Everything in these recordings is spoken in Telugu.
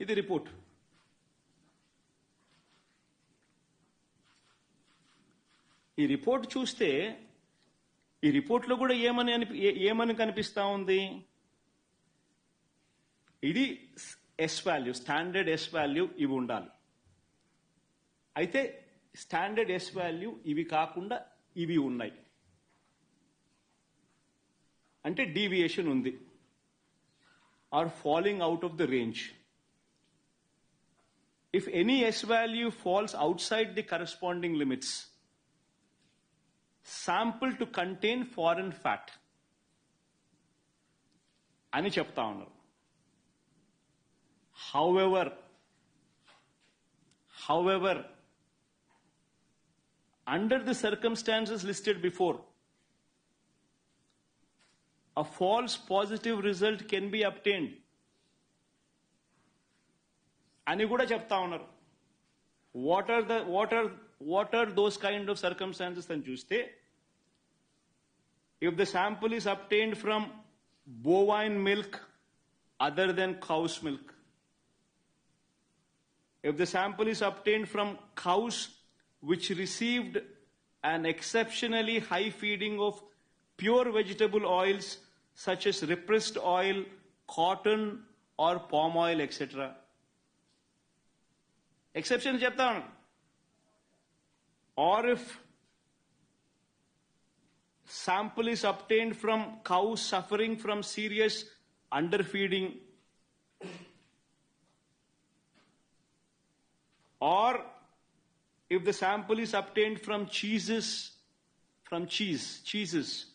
ఇది రిపోర్ట్. ఈ రిపోర్ట్ చూస్తే ఈ రిపోర్ట్లో కూడా ఏమని అని ఏమని కనిపిస్తా ఉంది? ఇది S value standard S value ఇవి ఉండాలి. అయితే స్టాండర్డ్ ఎస్ వాల్యూ ఇవి కాకుండా ఇవి ఉన్నాయి. అంటే డీవియేషన్ ఉంది. Or falling out of the range if any S value falls outside the corresponding limits, sample to contain foreign fat అని చెప్తా ఉన్నారు however however under the circumstances listed before, a false positive result can be obtained. అని కూడా చెప్తా ఉన్నారు what are the what are what are those kind of circumstances అని చూస్తే if the sample is obtained from bovine milk other than cow's milk if the sample is obtained from cows which received an exceptionally high feeding of pure vegetable oils such as repressed oil, cotton or palm oil, etc. Exception చెప్తాను or if sample is obtained from cows suffering from serious underfeeding or if the sample is obtained from cheeses, from cheese, cheeses,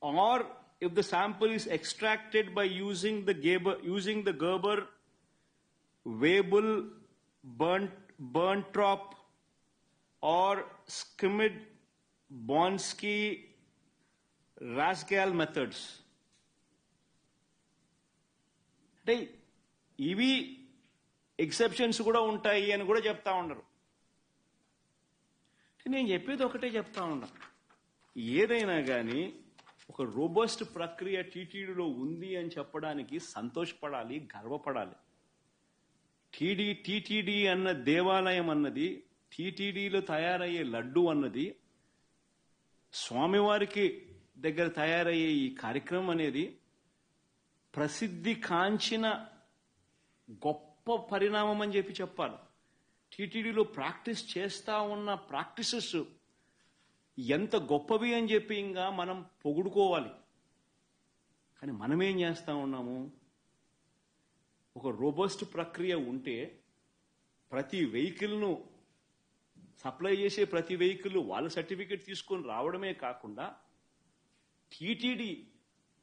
or if the sample is extracted by using the Gerber, using the Gerber, Weibull, Burnt, Burntrop, or Skimmed, Bonsky, రాస్గాల్ methods. అంటే ఇవి ఎక్సెప్షన్స్ కూడా ఉంటాయి అని కూడా చెప్తా ఉండరు నేను చెప్పేది ఒకటే చెప్తా ఉన్నా. ఏదైనా కానీ ఒక రోబస్ట్ ప్రక్రియ టీటీడీలో ఉంది అని చెప్పడానికి సంతోషపడాలి గర్వపడాలి. టీడీ టీటీడీ అన్న దేవాలయం అన్నది టీటీడీలో తయారయ్యే లడ్డు అన్నది స్వామివారికి దగ్గర తయారయ్యే ఈ కార్యక్రమం అనేది ప్రసిద్ధి కాంచిన గొప్ప పరిణామం అని చెప్పి చెప్పాలి. టీటీడీలో ప్రాక్టీస్ చేస్తా ఉన్న ప్రాక్టీసెస్ ఎంత గొప్పవి అని చెప్పి ఇంకా మనం పొగుడుకోవాలి. కానీ మనమేం చేస్తా ఉన్నాము? ఒక రోబస్ట్ ప్రక్రియ ఉంటే ప్రతి వెహికల్ను సప్లై చేసే ప్రతి వెహికల్ వాళ్ళ సర్టిఫికేట్ తీసుకొని రావడమే కాకుండా టీటీడీ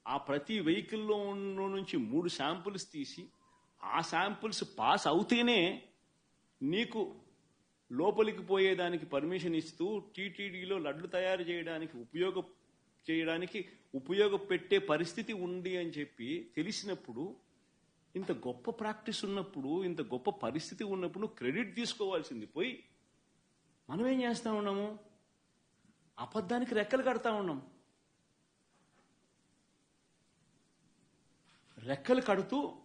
ఆ ప్రతి వెహికల్లో ఉన్న నుంచి మూడు శాంపుల్స్ తీసి ఆ శాంపుల్స్ పాస్ అవుతేనే నీకు లోపలికి పోయేదానికి పర్మిషన్ ఇస్తూ టీటీడీలో లడ్లు తయారు చేయడానికి ఉపయోగ చేయడానికి ఉపయోగపెట్టే పరిస్థితి ఉంది అని చెప్పి తెలిసినప్పుడు ఇంత గొప్ప ప్రాక్టీస్ ఉన్నప్పుడు ఇంత గొప్ప పరిస్థితి ఉన్నప్పుడు క్రెడిట్ తీసుకోవాల్సింది. పోయి మనం ఏం చేస్తా ఉన్నాము? అబద్ధానికి రెక్కలు కడతా ఉన్నాం. రెక్కలు కడుతూ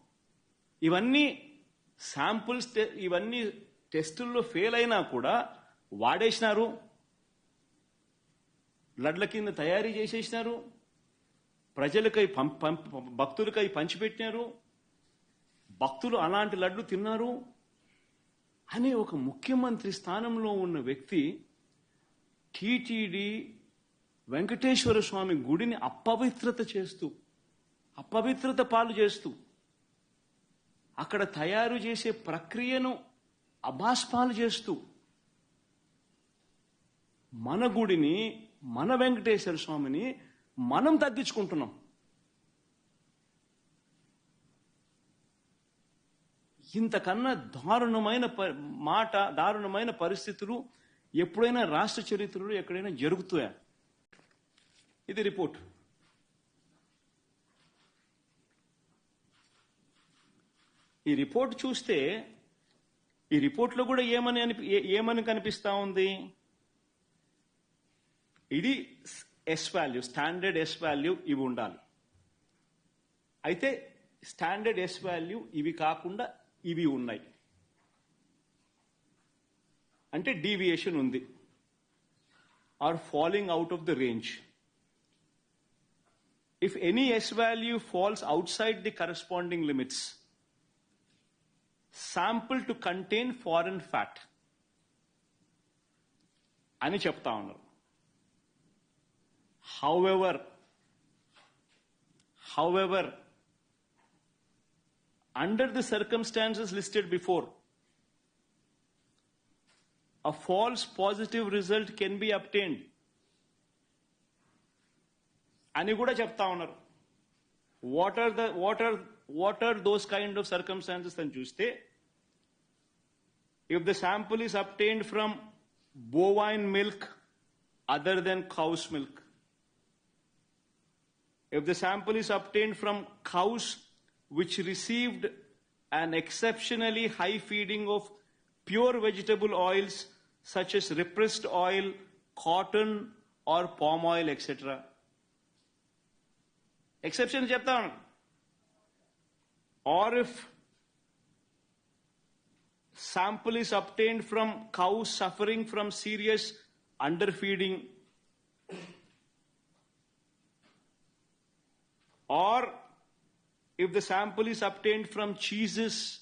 ఇవన్నీ శాంపుల్స్ ఇవన్నీ టెస్టుల్లో ఫెయిల్ అయినా కూడా వాడేసినారు. లడ్ల కింద తయారీ చేసేసినారు. ప్రజలకై పంప భక్తులకై పంచిపెట్టినారు. భక్తులు అలాంటి లడ్లు తిన్నారు అనే ఒక ముఖ్యమంత్రి స్థానంలో ఉన్న వ్యక్తి టీటీడీ వెంకటేశ్వర స్వామి గుడిని అపవిత్రత చేస్తూ అపవిత్రత పాలు చేస్తూ అక్కడ తయారు చేసే ప్రక్రియను అభాస్పాలు చేస్తూ మన గుడిని మన వెంకటేశ్వర స్వామిని మనం తగ్గించుకుంటున్నాం. ఇంతకన్నా దారుణమైన ప- మాట దారుణమైన పరిస్థితులు ఎప్పుడైనా రాష్ట్ర చరిత్రలో ఎక్కడైనా జరుగుతాయా? ఇది రిపోర్ట్. ఈ రిపోర్ట్ చూస్తే ఈ రిపోర్ట్లో కూడా ఏమని అనిపి ఏమని కనిపిస్తా ఉంది? ఇది S value standard S value ఇవి ఉండాలి. అయితే స్టాండర్డ్ ఎస్ వాల్యూ ఇవి కాకుండా ఇవి ఉన్నాయి అంటే డీవియేషన్ ఉంది or falling out of the range if any S value falls outside the corresponding limits, sample to contain foreign fat అని చెప్తా ఉన్నారు however however under the circumstances listed before a false positive result can be obtained అని కూడా చెప్తా ఉన్నారు what are the what are what are those kind of circumstances అని చూస్తే if the sample is obtained from bovine milk other than cow's milk if the sample is obtained from cows which received an exceptionally high feeding of pure vegetable oils such as repressed oil, cotton, or palm oil, etc. Exception చెప్తాను or if sample is obtained from cows suffering from serious underfeeding or if the sample is obtained from cheeses,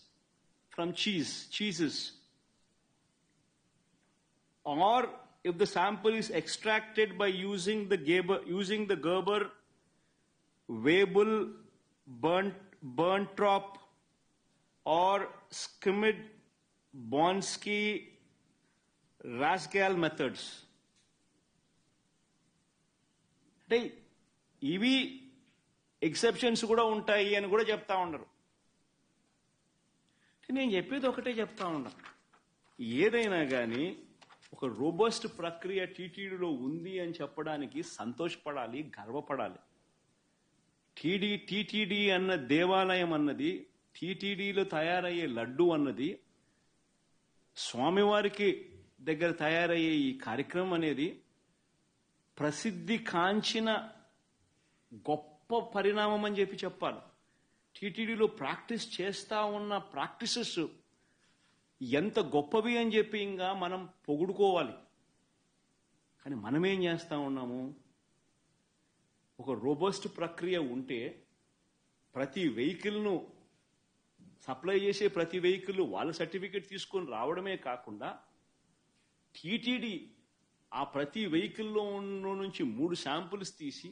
from cheese, cheeses, or if the sample is extracted by using the Gerber, using the Gerber, Weibull, Burntrop, or Skimmed, Bonsky, Rascal methods. ಇವಿ ఎక్సెప్షన్స్ కూడా ఉంటాయి అని కూడా చెప్తా ఉండరు. నేను చెప్పేది ఒకటే చెప్తా ఉన్నా. ఏదైనా కానీ ఒక రోబస్ట్ ప్రక్రియ టీటీడీలో ఉంది అని చెప్పడానికి సంతోషపడాలి గర్వపడాలి. టీడీ టీటీడీ అన్న దేవాలయం అన్నది టీటీడీలో తయారయ్యే లడ్డు అన్నది స్వామివారికి దగ్గర తయారయ్యే ఈ కార్యక్రమం అనేది ప్రసిద్ధి కాంచిన గొప్ప గొప్ప పరిణామం అని చెప్పి చెప్పాలి. టీటీడీలో ప్రాక్టీస్ చేస్తా ఉన్న ప్రాక్టీసెస్ ఎంత గొప్పవి అని చెప్పి ఇంకా మనం పొగుడుకోవాలి. కానీ మనమేం చేస్తూ చేస్తా ఉన్నాము? ఒక రోబస్ట్ ప్రక్రియ ఉంటే ప్రతి వెహికల్ను సప్లై చేసే ప్రతి వెహికల్ వాళ్ళ సర్టిఫికేట్ తీసుకొని రావడమే కాకుండా టీటీడీ ఆ ప్రతి వెహికల్లో ఉన్న నుంచి మూడు శాంపుల్స్ తీసి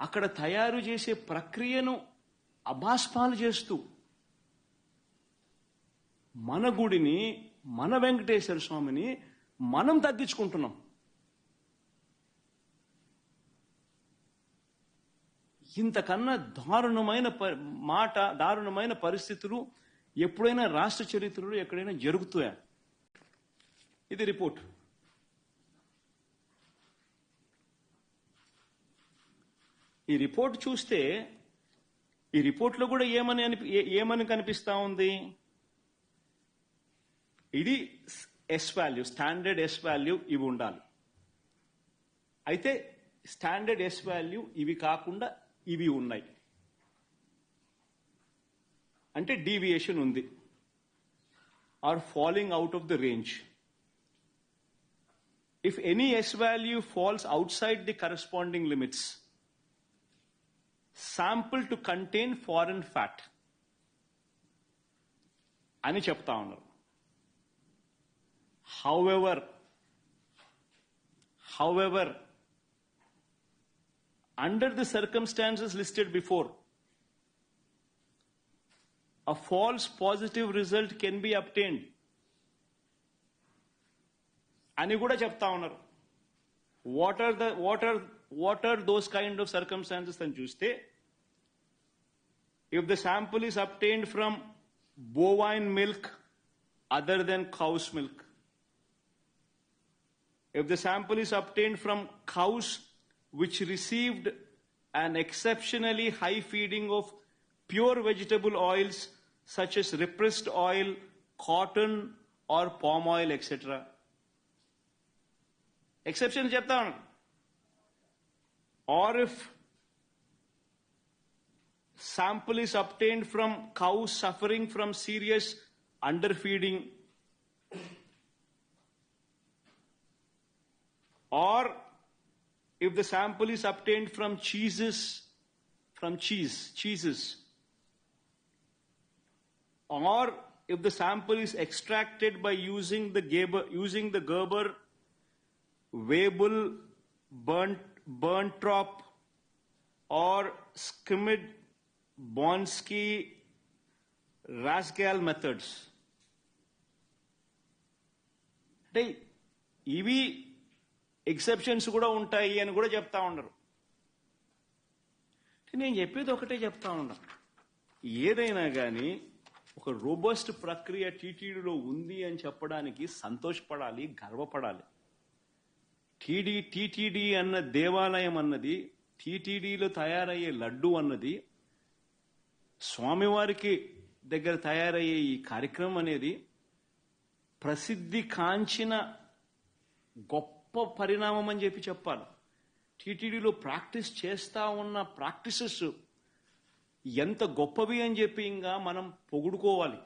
అక్కడ తయారు చేసే ప్రక్రియను అభాస్పాలు చేస్తూ మన గుడిని మన వెంకటేశ్వర స్వామిని మనం తగ్గించుకుంటున్నాం. ఇంతకన్నా దారుణమైన ప- మాట దారుణమైన పరిస్థితులు ఎప్పుడైనా రాష్ట్ర చరిత్రలో ఎక్కడైనా జరుగుతాయా? ఇది రిపోర్ట్. ఈ రిపోర్ట్ చూస్తే ఈ రిపోర్ట్లో కూడా ఏమని అనిపి ఏమని కనిపిస్తా ఉంది? ఇది S value standard S value ఇవి ఉండాలి. అయితే స్టాండర్డ్ ఎస్ వాల్యూ ఇవి కాకుండా ఇవి ఉన్నాయి. అంటే డీవియేషన్ ఉంది. Or falling out of the range if any S value falls outside the corresponding limits sample to contain foreign fat అని చెప్తా ఉన్నారు however however under the circumstances listed before a false positive result can be obtained అని కూడా చెప్తా ఉన్నారు what are the what are What are those kind of circumstances అని చూస్తే if the sample is obtained from bovine milk other than cow's milk if the sample is obtained from cows which received an exceptionally high feeding of pure vegetable oils such as repressed oil, cotton, or palm oil, etc. Exception చెప్తాను or if sample is obtained from cows suffering from serious underfeeding or if the sample is obtained from cheeses, from cheese, cheeses, or if the sample is extracted by using the Gerber, using the Gerber, Weibull, burnt, Berntrop, or skimmed Bonsky, Rasgal methods అంటే ఇవి ఎక్సెప్షన్స్ కూడా ఉంటాయి అని కూడా చెప్తా ఉండరు. నేను చెప్పేది ఒకటే చెప్తా ఉన్నా. ఏదైనా కానీ ఒక రోబస్ట్ ప్రక్రియ టీటీడీలో ఉంది అని చెప్పడానికి సంతోషపడాలి గర్వపడాలి. టీడీ టీటీడీ అన్న దేవాలయం అన్నది టీటీడీలో తయారయ్యే లడ్డు అన్నది స్వామివారికి దగ్గర తయారయ్యే ఈ కార్యక్రమం అనేది ప్రసిద్ధి కాంచిన గొప్ప పరిణామం అని చెప్పి చెప్పాలి. టీటీడీలో ప్రాక్టీస్ చేస్తా ఉన్న ప్రాక్టీసెస్ ఎంత గొప్పవి అని చెప్పి ఇంకా మనం పొగుడుకోవాలి.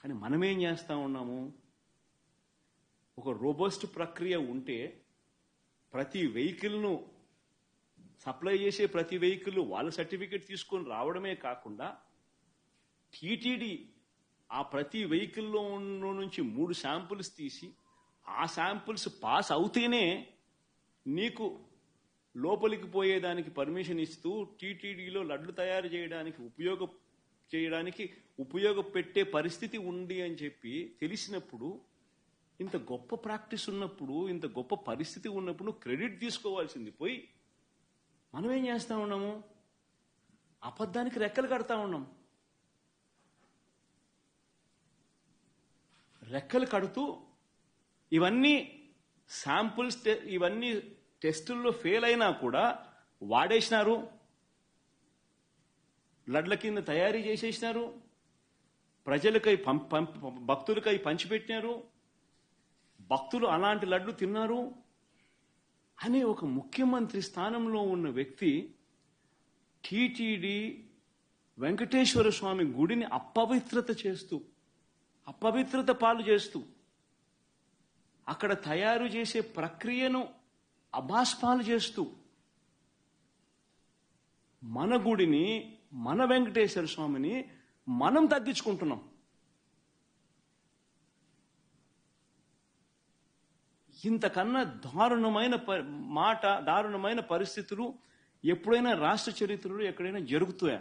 కానీ మనమేం చేస్తా ఉన్నాము? ఒక రోబోస్ట్ ప్రక్రియ ఉంటే ప్రతి వెహికల్ను సప్లై చేసే ప్రతి వెహికల్ వాళ్ళ సర్టిఫికేట్ తీసుకొని రావడమే కాకుండా టీటీడీ ఆ ప్రతి వెహికల్లో ఉన్న నుంచి మూడు శాంపుల్స్ తీసి ఆ శాంపుల్స్ పాస్ అవుతేనే నీకు లోపలికి పోయేదానికి పర్మిషన్ ఇస్తూ టీటీడీలో లడ్లు తయారు చేయడానికి ఉపయోగ చేయడానికి ఉపయోగపెట్టే పరిస్థితి ఉంది అని చెప్పి తెలిసినప్పుడు ఇంత గొప్ప ప్రాక్టీస్ ఉన్నప్పుడు ఇంత గొప్ప పరిస్థితి ఉన్నప్పుడు క్రెడిట్ తీసుకోవాల్సింది. పోయి మనం ఏం చేస్తా ఉన్నాము? అబద్ధానికి రెక్కలు కడతా ఉన్నాం. రెక్కలు కడుతూ ఇవన్నీ శాంపుల్స్ ఇవన్నీ టెస్టుల్లో ఫెయిల్ అయినా కూడా వాడేసినారు. లడ్ల కింద తయారీ చేసేసినారు. ప్రజలకై పం- పం- భక్తులకై పంచిపెట్టినారు. భక్తులు అలాంటి లడ్లు తిన్నారు? అనే ఒక ముఖ్యమంత్రి స్థానంలో ఉన్న వ్యక్తి టీటీడీ వెంకటేశ్వర స్వామి గుడిని అపవిత్రత చేస్తూ అపవిత్రత పాలు చేస్తూ అక్కడ తయారు చేసే ప్రక్రియను అభాస్పాలు చేస్తూ మన గుడిని మన వెంకటేశ్వర స్వామిని మనం తగ్గించుకుంటున్నాం. ఇంతకన్నా దారుణమైన ప- మాట దారుణమైన పరిస్థితులు ఎప్పుడైనా రాష్ట్ర చరిత్రలో ఎక్కడైనా జరుగుతాయా?